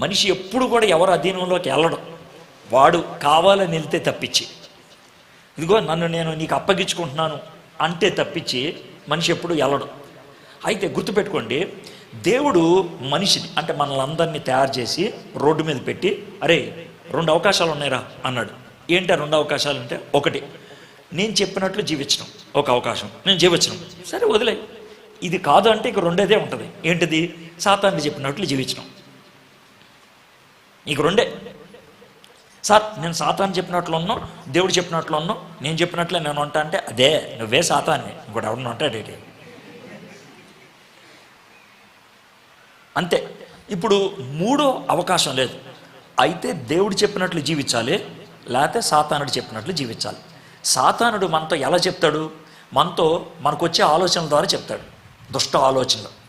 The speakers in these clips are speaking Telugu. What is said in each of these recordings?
మనిషి ఎప్పుడు కూడా ఎవరు అధీనంలోకి వెళ్ళడు. వాడు కావాలని వెళ్తే తప్పించి. ఇదిగో నన్ను నేను నీకు అప్పగించుకుంటున్నాను అంటే తప్పించి మనిషి ఎప్పుడు వెళ్ళడు. అయితే గుర్తుపెట్టుకోండి దేవుడు మనిషిని అంటే మనల్ని తయారు చేసి రోడ్డు మీద పెట్టి అరే రెండు అవకాశాలు ఉన్నాయిరా అన్నాడు. ఏంటి రెండు అవకాశాలు అంటే ఒకటి నేను చెప్పినట్లు జీవించడం ఒక అవకాశం నేను జీవించడం. సరే వదిలే ఇది కాదు అంటే ఇక రెండేదే ఉంటుంది. ఏంటిది? సాతాన్ని చెప్పినట్లు జీవించడం. నీకు రెండే సార్ నేను సాతాన్ని చెప్పినట్లు ఉన్నాం దేవుడు చెప్పినట్లు ఉన్నాం నేను చెప్పినట్లే నేను ఉంటా అంటే అదే నువ్వే సాతాన్ని ఇంకోటి ఎవరిని ఉంటాడేటి అంతే. ఇప్పుడు మూడో అవకాశం లేదు. అయితే దేవుడు చెప్పినట్లు జీవించాలి లేకపోతే సాతానుడు చెప్పినట్లు జీవించాలి. సాతానుడు మనతో ఎలా చెప్తాడు? మనతో మనకు వచ్చే ఆలోచనల ద్వారా చెప్తాడు. దుష్ట ఆలోచనలు.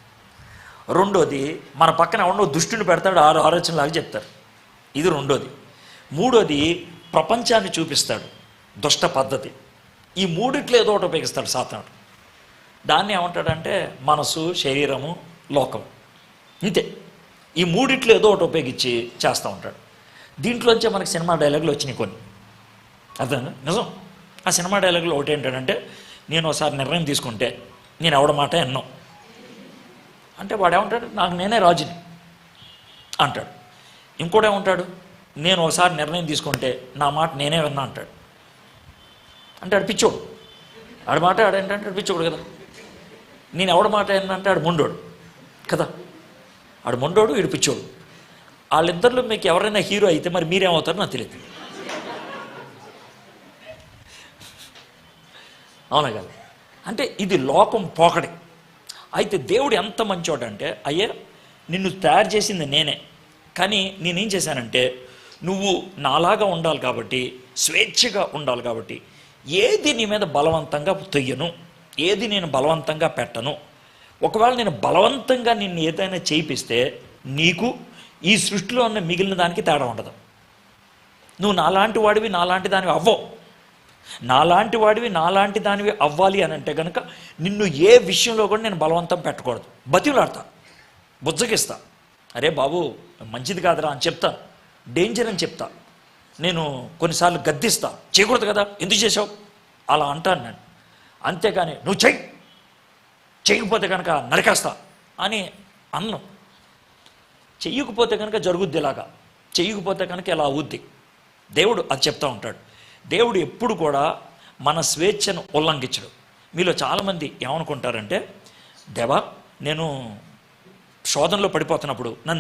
రెండోది మన పక్కన ఎవడో దుష్టుని పెడతాడు ఆరు ఆలోచనలాగా చెప్తారు. ఇది రెండోది. మూడోది ప్రపంచాన్ని చూపిస్తాడు. దుష్ట పద్ధతి. ఈ మూడిట్లో ఏదో ఒకటి ఉపయోగిస్తాడు సాతానుడు. దాన్ని ఏమంటాడంటే మనసు శరీరము లోకం. ఇంతే. ఈ మూడిట్లో ఏదో ఒకటి ఉపయోగించి చేస్తూ ఉంటాడు. దీంట్లోంచే మనకి సినిమా డైలాగులు వచ్చినాయి కొన్ని. అర్థం నిజం. ఆ సినిమా డైలాగులు ఒకటి ఏంటంటే నేను ఒకసారి నిర్ణయం తీసుకుంటే నేను ఎవడ మాట ఎన్నో. అంటే వాడు ఏమంటాడు? నాకు నేనే రాజుని. అంటాడు. ఇంకోటే ఉంటాడు? నేను ఒకసారి నిర్ణయం తీసుకుంటే నా మాట నేనే విన్నా అంటాడు. అంటే ఆడు పిచ్చోడు. ఆడి మాట ఆడేంటంటే పిచ్చోడు కదా. నేను ఎవడ మాట ఏంటంటే ఆడు మొండోడు కదా. ఆడు మొండోడు ఈడు పిచ్చోడు. వాళ్ళిద్దరిలో మీకు ఎవరైనా హీరో అయితే మరి మీరేమవుతారో నాకు తెలియదు అవునా కదా? అంటే ఇది లోకం పోకడి. అయితే దేవుడు ఎంత మంచోడంటే అయ్యే నిన్ను తయారు చేసింది నేనే. కానీ నేనేం చేశానంటే నువ్వు నాలాగా ఉండాలి కాబట్టి స్వేచ్ఛగా ఉండాలి కాబట్టి ఏది నీ మీద బలవంతంగా తొయ్యను ఏది నేను బలవంతంగా పెట్టను ఒకవేళ నేను బలవంతంగా నిన్ను ఏదైనా చేయిపిస్తే నీకు ఈ సృష్టిలో ఉన్న మిగిలిన దానికి తేడా ఉండదు. నువ్వు నాలాంటి వాడివి నాలాంటి దానివి అవ్వవు. నాలాంటి వాడివి నాలాంటి దానివి అవ్వాలి అని అంటే కనుక నిన్ను ఏ విషయంలో కూడా నేను బలవంతం పెట్టకూడదు. బతిలాడతా బుజ్జగిస్తా. అరే బాబు మంచిది కాదురా అని చెప్తాను డేంజర్ అని చెప్తా. నేను కొన్నిసార్లు గద్దిస్తా. చేయకూడదు కదా ఎందుకు చేసావు అలా అంటాను నేను. అంతేగాని నువ్వు చెయ్యి చేయకపోతే కనుక నరికేస్తా అని అన్నం. చెయ్యకపోతే కనుక జరుగుద్ది ఇలాగా. చెయ్యకపోతే కనుక ఇలా అవుద్ది. దేవుడు అది చెప్తా ఉంటాడు. దేవుడు ఎప్పుడు కూడా మన స్వేచ్ఛను ఉల్లంఘించడు. మీలో చాలామంది ఏమనుకుంటారంటే దేవా నేను శోధనలో పడిపోతున్నప్పుడు నన్ను